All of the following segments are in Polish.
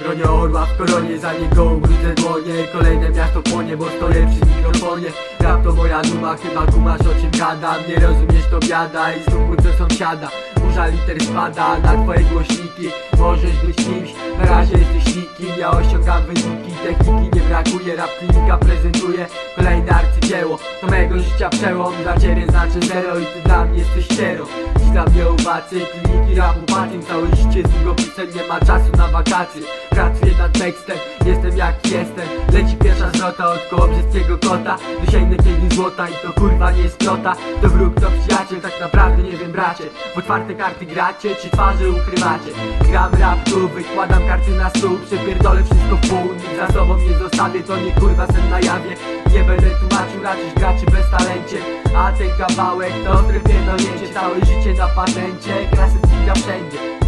Bronię orła w koronie, za niego ubrudzę dłonie Kolejne miasto płonie, bo stoję przy mikrofonie. Rap to moja duma, chyba kumasz o czym gadam Nie rozumiesz to biada i znów budzę sąsiada. Burza liter spada na twoje głośniki. Możesz być kimś, na razie jesteś nikim. Ja osiągam wyniki, techniki brakuje Rap klinika prezentuje kolejne arcydzieło. To mego życia przełom, dla ciebie znaczy zero I ty dla mnie jesteś ścierą. Dziś dla mnie kliniki rapu patim Całe życie z długopisem, nie ma czasu na wakacje. Pracuję nad tekstem, jestem jaki jestem Leci pierwsza zwrota od kołobrzeskiego kota. Dosięgnę kiedyś złota i to kurwa nie jest piota To wróg, to przyjaciel, tak naprawdę nie wiem bracie. W otwarte karty gracie, czy twarze ukrywacie? Gram rap tu, wykładam karty na stół. Przepierdolę wszystko w pół, nikt za sobą nie zostawię. To nie kurwa sen na jawie. Nie będę tłumaczył raczej graczy bez talencie. A ten kawałek to ostry pierdolnięcie Całe życie na patencie, krasy wszędzie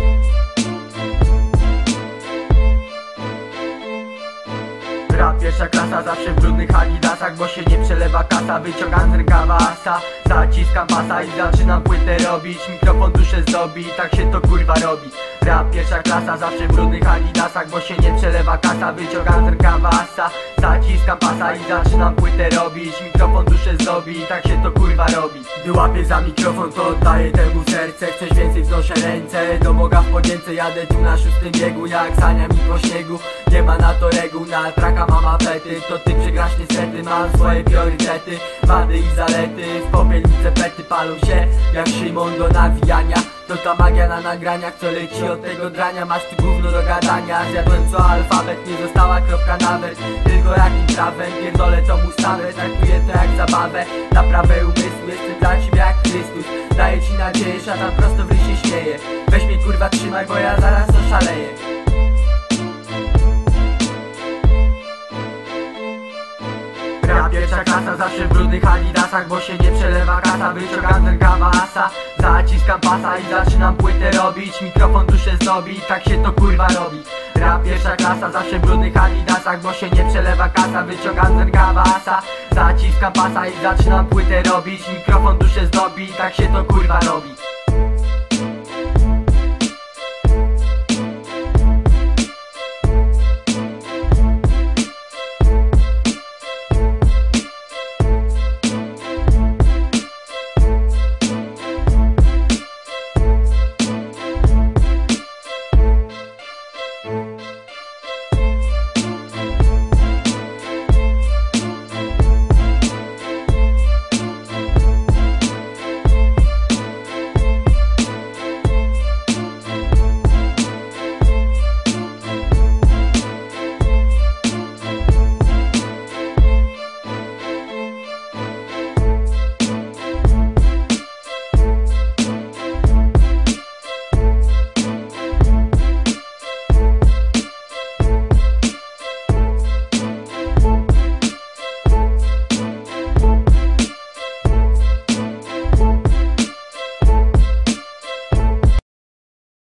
Pierwsza klasa zawsze w brudnych adidasach Bo się nie przelewa kasa, wyciągam z rękawa asa. Zaciskam pasa i zaczynam płytę robić Mikrofon duszę zdobi, tak się to kurwa robi Rap pierwsza klasa zawsze w brudnych adidasach Bo się nie przelewa kasa, wyciągam z rękawa asa Zaciskam pasa i zaczynam płytę robić Mikrofon duszę zdobi, tak się to kurwa robi. Gdy łapię za mikrofon to oddaję temu serce Coś więcej wznoszę ręce Do Boga w podzięce jadę tu na szóstym biegu Jak sania mi po śniegu Nie ma na to reguł, na traka mam apety To ty przegrasz niestety, mam swoje priorytety Wady i zalety, w popielnice pety palą się Jak Szymon do nawijania To ta magia na nagraniach, co leci od tego drania. Masz tu gówno do gadania. Zjadłem co alfabet, nie została kropka nawet. Tylko jakim prawem, pierdolę tą ustawę Traktuję to jak zabawę, na prawe umysły Jestem dla ciebie jak Chrystus. Daję ci nadzieję, szatan prosto w się śmieje Weź mnie kurwa trzymaj, bo ja zaraz oszaleję zawsze w brudnych adidasach Bo się nie przelewa kasa, wyciągam zerkawa asa. Zaciskam pasa i zaczynam płytę robić Mikrofon duszę zdobi, tak się to kurwa robi. Rap pierwsza klasa zawsze w brudnych adidasach Bo się nie przelewa kasa, wyciągam zerkawa asa. Zaciskam pasa i zaczynam płytę robić Mikrofon duszę zdobi, tak się to kurwa robi